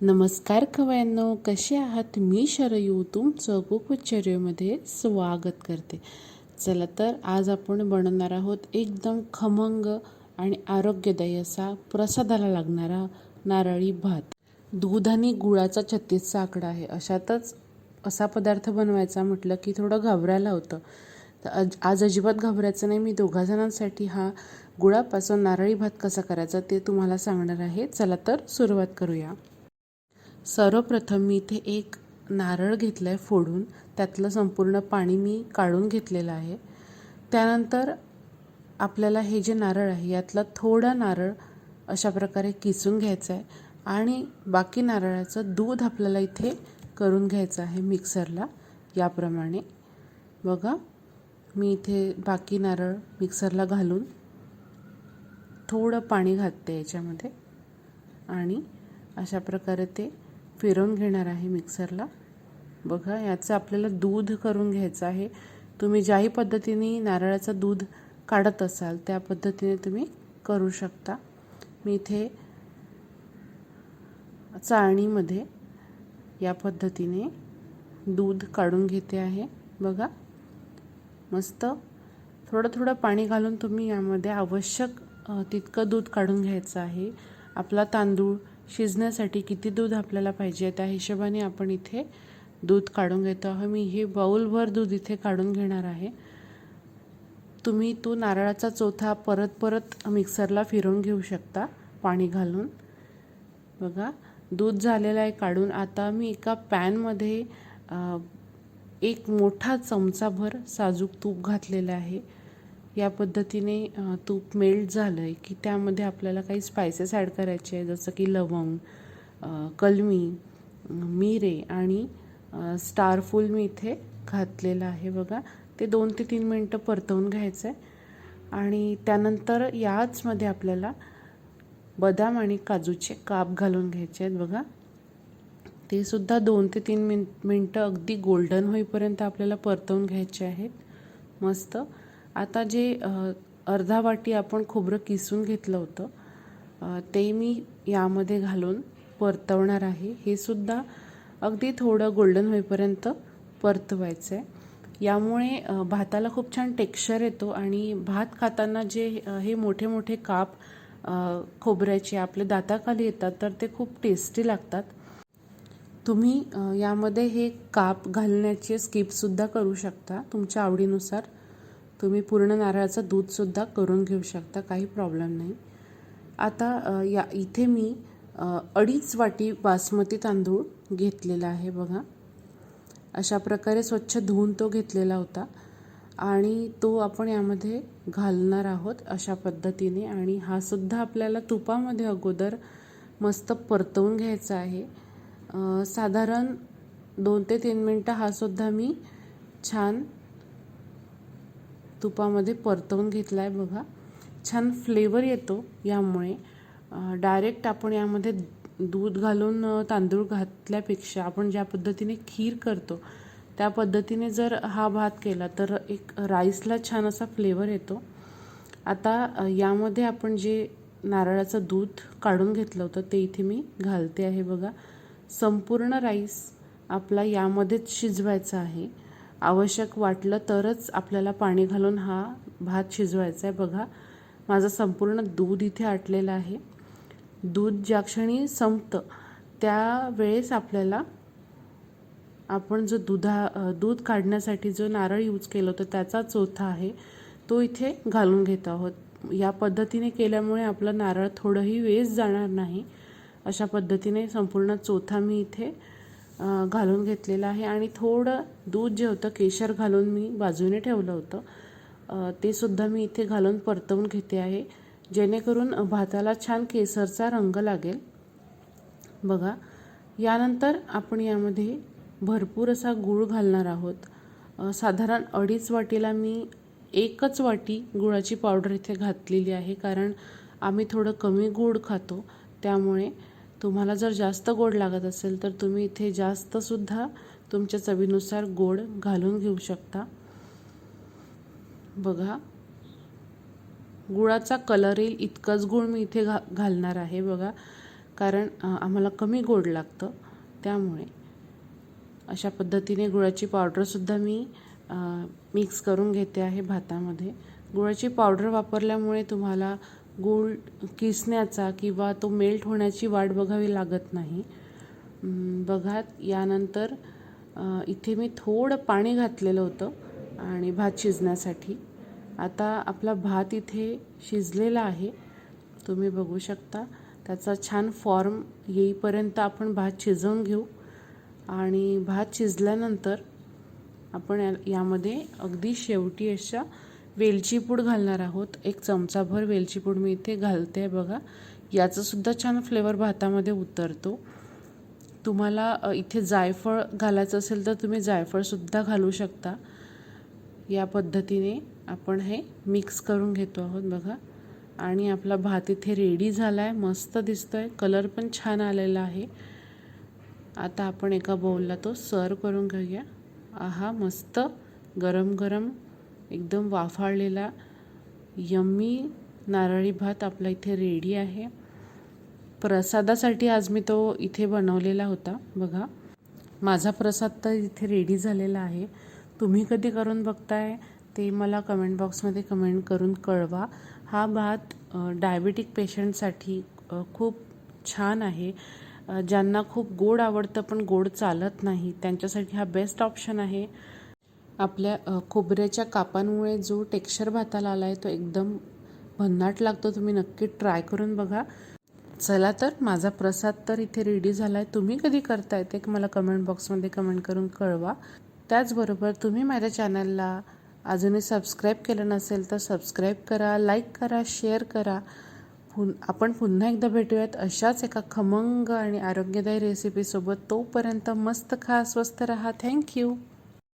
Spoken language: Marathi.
नमस्कार खवयांनो कसे आहात? मी शरयू तुमचं कुकुचर्यमध्ये स्वागत करते. चला तर आज आपण बनवणार आहोत एकदम खमंग आणि आरोग्यदायी असा प्रसादाला लागणारा नारळी भात. दूध आणि गुळाचा छत्तीसचा आकडा आहे. अशातच असा पदार्थ बनवायचा म्हटलं की थोडं घाबरायला होतं. तर आज आज अजिबात घाबरायचं नाही. मी दोघा जणांसाठी हा गुळापासून नारळी भात कसा करायचा ते तुम्हाला सांगणार आहे. चला तर सुरुवात करूया. सर्वप्रथम मी इथे एक नारळ घेतला आहे फोडून. त्यातलं संपूर्ण पाणी मी काढून घेतलेलं आहे. त्यानंतर आपल्याला हे जे नारळ आहे यातलं थोडा नारळ अशा प्रकारे किसून घ्यायचं आहे आणि बाकी नारळाचं दूध आपल्याला इथे करून घ्यायचं आहे मिक्सरला. याप्रमाणे. बघा मी इथे बाकी नारळ मिक्सरला घालून थोडं पाणी घालते याच्यामध्ये. आणि अशा प्रकारे ते फिरवून घेणार आहे मिक्सरला. बघा याचं आपल्याला दूध करून घ्यायचं आहे. तुम्ही ज्याही पद्धतीने नारळाचं दूध काढत असाल त्या पद्धतीने तुम्ही करू शकता. मी इथे चाळणीमध्ये या पद्धतीने दूध काढून घेते आहे. बघा मस्त. थोडं थोडं पाणी घालून तुम्ही यामध्ये आवश्यक तितकं दूध काढून घ्यायचं आहे. आपला तांदूळ शिजण्यासाठी किती दूध आपल्याला पाहिजे त्या हिशोबाने आपण इथे दूध काढून घेतो आहोत. मी हे बाऊलभर दूध इथे काढून घेणार आहे. तुम्ही तो नारळाचा चोथा परत परत मिक्सरला फिरवून घेऊ शकता पाणी घालून. बघा दूध झालेलं आहे काढून. आता मी एका पॅनमध्ये एक मोठा चमचाभर साजूक तूप घातलेलं आहे. या पद्धतीने तूप मेल्ट झालं आहे की त्यामध्ये आपल्याला काही स्पायसेस ॲड करायचे आहे जसं की लवंग कलमी मिरे आणि स्टारफूल मी इथे घातलेलं आहे बघा. ते दोन ते तीन मिनटं परतवून घ्यायचं आहे आणि त्यानंतर याचमध्ये आपल्याला बदाम आणि काजूचे काप घालून घ्यायचे आहेत बघा. ते सुद्धा दोन ते तीन मिन मिनटं अगदी गोल्डन होईपर्यंत आपल्याला परतवून घ्यायचे आहेत. मस्त. आता जे अर्धा वाटी आपण खोबरं किसून घेतलं होतं ते मी यामध्ये घालून परतवणार आहे. हे सुद्धा अगदी थोडं गोल्डन होईपर्यंत परतवायचं आहे यामुळे भाताला खूप छान टेक्स्चर येतो आणि भात खाताना जे हे मोठे मोठे काप खोबऱ्याचे आपले दाताखाली येतात तर ते खूप टेस्टी लागतात. तुम्ही यामध्ये हे काप घालण्याचे स्किपसुद्धा करू शकता तुमच्या आवडीनुसार. तुम्ही पूर्ण नारळाचं दूधसुद्धा करून घेऊ शकता काही प्रॉब्लेम नाही. आता या इथे मी अडीच वाटी बासमती तांदूळ घेतलेला आहे बघा. अशा प्रकारे स्वच्छ धुवून तो घेतलेला होता आणि तो आपण यामध्ये घालणार आहोत अशा पद्धतीने आणि हा सुद्धा आपल्याला तुपामध्ये अगोदर मस्त परतवून घ्यायचा आहे. साधारण दोन ते तीन मिनटं हा सुद्धा मी छान तुपामध्ये परतवून घेतला आहे बघा. छान फ्लेवर येतो यामुळे. डायरेक्ट आपण यामध्ये दूध घालून तांदूळ घातल्यापेक्षा आपण ज्या पद्धतीने खीर करतो त्या पद्धतीने जर हा भात केला तर एक राईसला छान असा फ्लेवर येतो. आता यामध्ये आपण जे नारळाचं दूध काढून घेतलं होतं ते इथे मी घालते आहे बघा. संपूर्ण राईस आपला यामध्येच शिजवायचा आहे. आवश्यक वाटलं तरच आपल्याला पाणी घालून हा भात शिजवायचा आहे बघा माझं संपूर्ण दूध इथे आटलेलं आहे. दूध ज्या क्षणी संपतं त्यावेळेस आपल्याला आपण जो दुधा दूध काढण्यासाठी जो नारळ यूज केलं होतं त्याचा चोथा आहे तो इथे घालून घेत आहोत. या पद्धतीने केल्यामुळे आपलं नारळ थोडंही वेस्ट जाणार नाही. अशा पद्धतीने संपूर्ण चोथा मी इथे घालून घेतलेलं आहे. आणि थोडं दूध जे होतं केशर घालून मी बाजूने ठेवलं होतं. ते सुद्धा मी इथे घालून परतवून घेते आहे. जेणेकरून भाताला छान केसरचा रंग लागेल. बघा यानंतर आपण यामध्ये भरपूर असा गूळ घालणार आहोत. साधारण अडीच वाटीला मी एकच वाटी गुळाची पावडर इथे घातलेली आहे कारण आम्ही थोडं कमी गूळ खातो. त्यामुळे तुम्हाला जर जास्त गोड लागत असेल तर तुम्ही इथे जास्तसुद्धा तुमच्या चवीनुसार गोड घालून घेऊ शकता. बघा गुळाचा कलर येईल इतकंच गुळ मी इथे घा घालणार आहे बघा. कारण आम्हाला कमी गोड लागतं. त्यामुळे अशा पद्धतीने गुळाची पावडरसुद्धा मी मिक्स करून घेते आहे भातामध्ये. गुळाची पावडर वापरल्यामुळे तुम्हाला गूळ किसण्याचा किंवा तो मेल्ट होण्याची वाट बघावी लागत नाही. बघा यानंतर इथे मी थोडं पाणी घातलेलं होतं आणि भात शिजण्यासाठी. आता आपला भात इथे शिजलेला आहे. तुम्ही बघू शकता त्याचा छान फॉर्म येईपर्यंत आपण भात शिजवून घेऊ. आणि भात शिजल्यानंतर आपण या यामध्ये अगदी शेवटी अशा वेलची पूड घालणार आहोत. एक चमचाभर वेलची पूड मी इथे घालते आहे बघा. याचासुद्धा छान फ्लेवर भातामध्ये उतरतो. तुम्हाला इथे जायफळ घालायचं असेल तर तुम्ही जायफळसुद्धा घालू शकता. या पद्धतीने आपण हे मिक्स करून घेतो आहोत बघा. आणि आपला भात इथे रेडी झाला आहे मस्त दिसतो आहे कलर पण छान आलेला आहे. आता आपण एका बाउलला तो सर्व करून घेऊया. आहा मस्त. गरम गरम एकदम वाफाळलेला यम्मी नारळी भात आपला इथे रेडी आहे. प्रसादासाठी आज मी तो इथे बनवलेला होता. बघा माझा प्रसाद तर इथे रेडी झालेला आहे. तुम्ही कधी करून बघताय ते मला कमेंट बॉक्समध्ये कमेंट करून कळवा. हा भात डायबेटिक पेशंटसाठी खूप छान आहे. ज्यांना खूप गोड आवडतं पण गोड चालत नाही त्यांच्यासाठी हा बेस्ट ऑप्शन आहे. आपल्या खोबऱ्याच्या कापांमुळे जो टेक्स्चर भाताला आला आहे तो एकदम भन्नाट लागतो. तुम्ही नक्की ट्राय करून बघा. चला तर माझा प्रसाद तर इथे रेडी झाला आहे तुम्ही कधी करताय ते मला कमेंट बॉक्समध्ये कमेंट करून कळवा. त्याचबरोबर तुम्ही माझ्या चॅनलला अजूनही सबस्क्राईब केलं नसेल तर सबस्क्राईब करा लाईक करा शेअर करा. पुन आपण पुन्हा एकदा भेटूयात अशाच एका खमंग आणि आरोग्यदायी रेसिपीसोबत तोपर्यंत मस्त खा स्वस्त रहा. थँक्यू